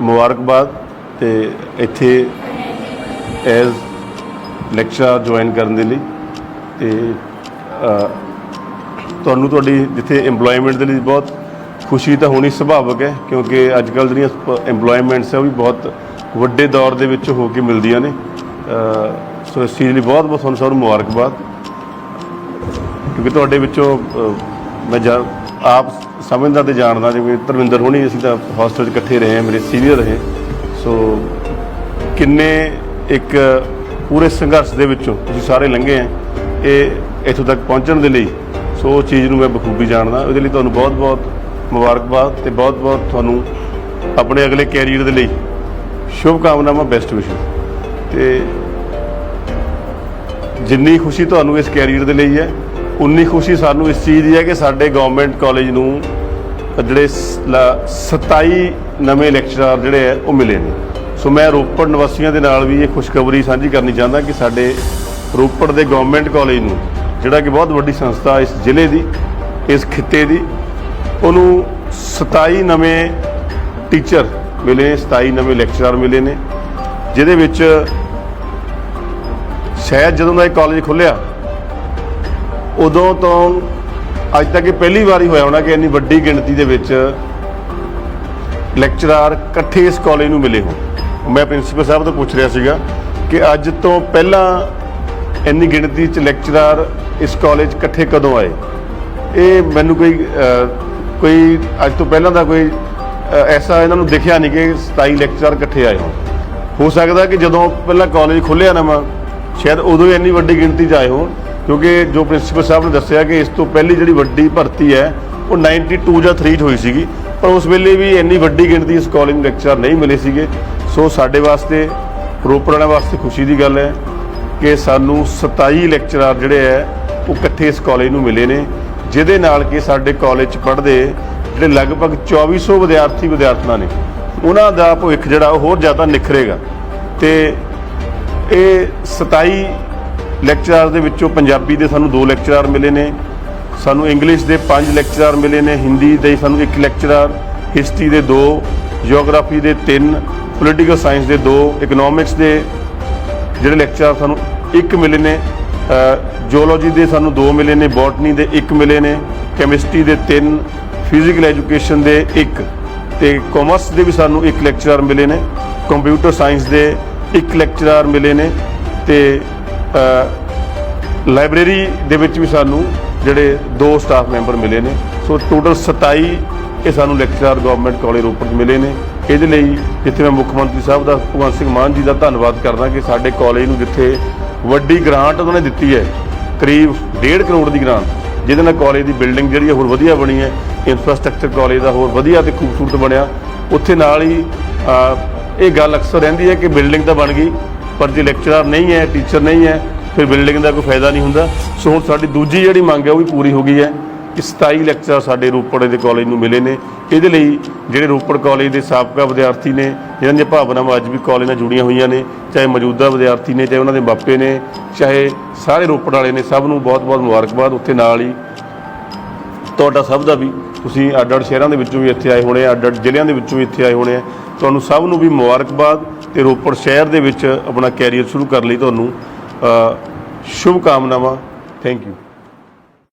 ਮੁਬਾਰਕਬਾਦ ਤੇ ਇੱਥੇ as lecture join ਕਰਨ ਦੇ ਲਈ ਤੇ ਤੁਹਾਨੂੰ ਤੁਹਾਡੀ ਜਿੱਥੇ EMPLOYMENT ਦੇ ਲਈ ਬਹੁਤ ਖੁਸ਼ੀ ਤਾਂ ਹੋਣੀ ਸੁਭਾਵਕ ਹੈ, ਕਿਉਂਕਿ ਅੱਜ ਕੱਲ੍ਹ ਜਿਹੜੀਆਂ EMPLOYMENTS ਹੈ ਉਹ ਵੀ ਬਹੁਤ ਵੱਡੇ ਦੌਰ ਦੇ ਵਿੱਚ ਹੋ ਕੇ ਮਿਲਦੀਆਂ ਨੇ। ਸੋ ਇਸ ਚੀਜ਼ ਲਈ ਬਹੁਤ ਬਹੁਤ ਤੁਹਾਨੂੰ ਸਭ ਨੂੰ ਮੁਬਾਰਕਬਾਦ। ਕਿਉਂਕਿ ਤੁਹਾਡੇ ਵਿੱਚੋਂ ਮੈਂ ਜਾ ਆਪ ਸਮਝਦਾ ਤੇ ਜਾਣਦਾ ਜਿਵੇਂ ਧਰਮਿੰਦਰ ਹੋਣੀ, ਅਸੀਂ ਤਾਂ ਹੌਸਟਲ 'ਚ ਇਕੱਠੇ ਰਹੇ ਹਾਂ, ਮੇਰੇ ਸੀਨੀਅਰ ਰਹੇ। ਸੋ ਕਿੰਨੇ ਇੱਕ ਪੂਰੇ ਸੰਘਰਸ਼ ਦੇ ਵਿੱਚੋਂ ਤੁਸੀਂ ਸਾਰੇ ਲੰਘੇ ਆ, ਇਹ ਇੱਥੋਂ ਤੱਕ ਪਹੁੰਚਣ ਦੇ ਲਈ। ਸੋ ਉਹ ਚੀਜ਼ ਨੂੰ ਮੈਂ ਬਖੂਬੀ ਜਾਣਦਾ। ਉਹਦੇ ਲਈ ਤੁਹਾਨੂੰ ਬਹੁਤ-ਬਹੁਤ ਮੁਬਾਰਕਬਾਦ ਤੇ ਬਹੁਤ-ਬਹੁਤ ਤੁਹਾਨੂੰ ਆਪਣੇ ਅਗਲੇ ਕੈਰੀਅਰ ਦੇ ਲਈ ਸ਼ੁਭ ਕਾਮਨਾਵਾਂ ਬੈਸਟ ਵਿਸ਼ੇਸ ਤੇ ਜਿੰਨੀ ਖੁਸ਼ੀ ਤੁਹਾਨੂੰ ਇਸ ਕੈਰੀਅਰ ਦੇ ਲਈ ਹੈ ਉਨੀ ਖੁਸ਼ੀ ਸਾਨੂੰ ਇਸ ਚੀਜ਼ ਦੀ ਹੈ ਕਿ ਸਾਡੇ ਗਵਰਨਮੈਂਟ ਕਾਲਜ ਨੂੰ ਜਿਹੜੇ ਸ- 27 ਨਵੇਂ ਲੈਕਚਰਰ ਜਿਹੜੇ ਹੈ, ਉਹ ਮਿਲੇ ਨੇ। ਸੋ ਮੈਂ ਰੋਪੜ ਨਿਵਾਸੀਆਂ ਦੇ ਨਾਲ ਵੀ ਇਹ ਖੁਸ਼ਖਬਰੀ ਸਾਂਝੀ ਕਰਨੀ ਚਾਹੁੰਦਾ ਕਿ ਸਾਡੇ ਰੋਪੜ ਦੇ ਗਵਰਨਮੈਂਟ ਕਾਲਜ ਨੂੰ ਜਿਹੜਾ ਕਿ ਬਹੁਤ ਵੱਡੀ ਸੰਸਥਾ ਇਸ ਜ਼ਿਲ੍ਹੇ ਦੀ, ਇਸ ਖਿੱਤੇ ਦੀ, ਉਹਨੂੰ 27 ਨਵੇਂ ਟੀਚਰ ਮਿਲੇ 27 ਨਵੇਂ ਲੈਕਚਰਰ ਮਿਲੇ ਨੇ, ਜਿਹਦੇ ਵਿੱਚ ਸ਼ਾਇਦ ਜਦੋਂ ਦਾ ਇਹ ਕਾਲਜ ਖੁੱਲਿਆ ਉਦੋਂ ਤੋਂ ਅੱਜ ਤੱਕ ਇਹ ਪਹਿਲੀ ਵਾਰੀ ਹੋਇਆ ਹੋਣਾ ਕਿ ਇੰਨੀ ਵੱਡੀ ਗਿਣਤੀ ਦੇ ਵਿੱਚ ਲੈਕਚਰਰ ਇਕੱਠੇ ਇਸ ਕਾਲਜ ਨੂੰ ਮਿਲੇ ਹੋਣ। ਮੈਂ ਪ੍ਰਿੰਸੀਪਲ ਸਾਹਿਬ ਤੋਂ ਪੁੱਛ ਰਿਹਾ ਸੀਗਾ ਕਿ ਅੱਜ ਤੋਂ ਪਹਿਲਾਂ ਇੰਨੀ ਗਿਣਤੀ 'ਚ ਲੈਕਚਰਰ ਇਸ ਕਾਲਜ ਇਕੱਠੇ ਕਦੋਂ ਆਏ? ਇਹ ਮੈਨੂੰ ਕੋਈ ਕੋਈ ਅੱਜ ਤੋਂ ਪਹਿਲਾਂ ਦਾ ਕੋਈ ਐਸਾ ਇਹਨਾਂ ਨੂੰ ਦਿਖਿਆ ਨਹੀਂ ਕਿ 27 ਲੈਕਚਰਰ ਇਕੱਠੇ ਆਏ ਹੋਣ। ਹੋ ਸਕਦਾ ਕਿ ਜਦੋਂ ਪਹਿਲਾਂ ਕਾਲਜ ਖੁੱਲਿਆ ਨਵਾਂ ਸ਼ਾਇਦ ਉਦੋਂ ਹੀ ਇੰਨੀ ਵੱਡੀ ਗਿਣਤੀ 'ਚ ਆਏ ਹੋਣ। ਕਿਉਂਕਿ ਜੋ ਪ੍ਰਿੰਸੀਪਲ ਸਾਹਿਬ ਨੇ ਦੱਸਿਆ ਕਿ ਇਸ ਤੋਂ ਪਹਿਲੀ ਜਿਹੜੀ ਵੱਡੀ ਭਰਤੀ ਹੈ, ਉਹ 92 ਜਾਂ 3 'ਚ ਹੋਈ ਸੀਗੀ। ਪਰ ਉਸ ਵੇਲੇ ਵੀ ਇੰਨੀ ਵੱਡੀ ਗਿਣਤੀ ਇਸ ਕਾਲਜ ਨੂੰ ਲੈਕਚਰ ਨਹੀਂ ਮਿਲੇ ਸੀਗੇ। ਸੋ ਸਾਡੇ ਵਾਸਤੇ, ਰੋਪੜ ਵਾਲਿਆਂ ਵਾਸਤੇ ਖੁਸ਼ੀ ਦੀ ਗੱਲ ਹੈ ਕਿ ਸਾਨੂੰ 27 ਲੈਕਚਰਰ ਜਿਹੜੇ ਹੈ, ਉਹ ਇਕੱਠੇ ਇਸ ਕਾਲਜ ਨੂੰ ਮਿਲੇ ਨੇ, ਜਿਹਦੇ ਨਾਲ ਕਿ ਸਾਡੇ ਕਾਲਜ 'ਚ ਪੜ੍ਹਦੇ ਜਿਹੜੇ ਲਗਭਗ 2400 ਵਿਦਿਆਰਥੀ ਵਿਦਿਆਰਥਣਾਂ ਨੇ, ਉਹਨਾਂ ਦਾ ਭਵਿੱਖ ਜਿਹੜਾ ਉਹ ਹੋਰ ਜ਼ਿਆਦਾ ਨਿਖਰੇਗਾ। ਤੇ ਇਹ 27 ਲੈਕਚਰਰ ਦੇ ਵਿੱਚੋਂ ਪੰਜਾਬੀ ਦੇ ਸਾਨੂੰ ਦੋ ਲੈਕਚਰਰ ਮਿਲੇ ਨੇ, ਸਾਨੂੰ ਇੰਗਲਿਸ਼ ਦੇ ਪੰਜ ਲੈਕਚਰਰ ਮਿਲੇ ਨੇ ਹਿੰਦੀ ਦੇ ਸਾਨੂੰ ਇੱਕ ਲੈਕਚਰਰ ਹਿਸਟਰੀ ਦੇ ਦੋ ਜੀਓਗ੍ਰਾਫੀ ਦੇ ਤਿੰਨ ਪੋਲੀਟੀਕਲ ਸਾਇੰਸ ਦੇ ਦੋ ਇਕਨੋਮਿਕਸ ਦੇ ਜਿਹੜੇ ਲੈਕਚਰ ਸਾਨੂੰ ਇੱਕ ਮਿਲੇ ਨੇ ਜੀਓਲੋਜੀ ਦੇ ਸਾਨੂੰ ਦੋ ਮਿਲੇ ਨੇ ਬੋਟਨੀ ਦੇ ਇੱਕ ਮਿਲੇ ਨੇ ਕੈਮਿਸਟਰੀ ਦੇ ਤਿੰਨ ਫਿਜ਼ੀਕਲ ਐਜੂਕੇਸ਼ਨ ਦੇ ਇੱਕ ਤੇ ਕਾਮਰਸ ਦੇ ਵੀ ਸਾਨੂੰ ਇੱਕ ਲੈਕਚਰਰ ਮਿਲੇ ਨੇ ਕੰਪਿਊਟਰ ਸਾਇੰਸ ਦੇ ਇੱਕ ਲੈਕਚਰਰ ਮਿਲੇ ਨੇ ਤੇ ਲਾਇਬ੍ਰੇਰੀ ਦੇ ਵਿੱਚ ਵੀ ਸਾਨੂੰ ਜਿਹੜੇ ਦੋ ਸਟਾਫ ਮੈਂਬਰ ਮਿਲੇ ਨੇ। ਸੋ ਟੋਟਲ 27 ਇਹ ਸਾਨੂੰ ਲੈਕਚਰਰ ਗਵਰਨਮੈਂਟ ਕਾਲਜ ਰੋਪੜ 'ਚ ਮਿਲੇ ਨੇ। ਇਹਦੇ ਲਈ ਜਿੱਥੇ ਮੈਂ ਮੁੱਖ ਮੰਤਰੀ ਸਾਹਿਬ ਦਾ, ਭਗਵੰਤ ਸਿੰਘ ਮਾਨ ਜੀ ਦਾ ਧੰਨਵਾਦ ਕਰਦਾ ਕਿ ਸਾਡੇ ਕਾਲਜ ਨੂੰ ਜਿੱਥੇ ਵੱਡੀ ਗ੍ਰਾਂਟ ਉਹਨਾਂ ਨੇ ਦਿੱਤੀ ਹੈ, ਕਰੀਬ 1.5 ਕਰੋੜ ਦੀ ਗ੍ਰਾਂਟ ਜਿਹਦੇ ਨਾਲ ਕਾਲਜ ਦੀ ਬਿਲਡਿੰਗ ਜਿਹੜੀ ਹੈ ਹੋਰ ਵਧੀਆ ਬਣੀ ਹੈ ਇਨਫਰਾਸਟ੍ਰਕਚਰ ਕਾਲਜ ਦਾ ਹੋਰ ਵਧੀਆ ਤੇ ਖੂਬਸੂਰਤ ਬਣਿਆ। ਉੱਥੇ ਨਾਲ ਹੀ ਇਹ ਗੱਲ ਅਕਸਰ ਰਹਿੰਦੀ ਹੈ ਕਿ ਬਿਲਡਿੰਗ ਤਾਂ ਬਣ ਗਈ ਪਰ ਜੇ ਲੈਕਚਰਰ ਨਹੀਂ ਹੈ ਟੀਚਰ ਨਹੀਂ ਹੈ, ਫਿਰ ਬਿਲਡਿੰਗ ਦਾ ਕੋਈ ਫਾਇਦਾ ਨਹੀਂ ਹੁੰਦਾ। ਸੋ ਹੁਣ ਸਾਡੀ ਦੂਜੀ ਜਿਹੜੀ ਮੰਗ ਹੈ ਉਹ ਵੀ ਪੂਰੀ ਹੋ ਗਈ ਹੈ ਕਿ 27 ਲੈਕਚਰ ਸਾਡੇ ਰੋਪੜ ਦੇ ਕਾਲਜ ਨੂੰ ਮਿਲੇ ਨੇ। ਇਹਦੇ ਲਈ ਜਿਹੜੇ ਰੋਪੜ ਕਾਲਜ ਦੇ ਸਾਬਕਾ ਵਿਦਿਆਰਥੀ ਨੇ, ਜਿਨ੍ਹਾਂ ਦੀਆਂ ਭਾਵਨਾਵਾਂ ਅੱਜ ਵੀ ਕਾਲਜ ਨਾਲ ਜੁੜੀਆਂ ਹੋਈਆਂ ਨੇ, ਚਾਹੇ ਮੌਜੂਦਾ ਵਿਦਿਆਰਥੀ ਨੇ, ਚਾਹੇ ਉਹਨਾਂ ਦੇ ਮਾਪੇ ਨੇ, ਚਾਹੇ ਸਾਰੇ ਰੋਪੜ ਵਾਲੇ ਨੇ, ਸਭ ਨੂੰ ਬਹੁਤ-ਬਹੁਤ ਮੁਬਾਰਕਬਾਦ। ਉੱਥੇ ਨਾਲ ਹੀ ਤੁਹਾਡਾ ਸਭ ਦਾ ਵੀ, ਤੁਸੀਂ ਅੱਡ ਅੱਡ ਸ਼ਹਿਰਾਂ ਦੇ ਵਿੱਚੋਂ ਵੀ ਇੱਥੇ ਆਏ ਹੋਣੇ ਆ ਅੱਡ ਅੱਡ ਜ਼ਿਲ੍ਹਿਆਂ ਦੇ ਵਿੱਚੋਂ ਵੀ ਇੱਥੇ ਆਏ ਹੋਣੇ ਆ। ਤੁਹਾਨੂੰ ਸਭ ਨੂੰ ਵੀ ਮੁਬਾਰਕਬਾਦ। ਤੇ ਰੋਪੜ ਸ਼ਹਿਰ ਦੇ ਵਿੱਚ ਆਪਣਾ ਕੈਰੀਅਰ ਸ਼ੁਰੂ ਕਰਨ ਲਈ ਤੁਹਾਨੂੰ ਅ, ਸ਼ੁਭ ਕਾਮਨਾਵਾਂ ਥੈਂਕ ਯੂ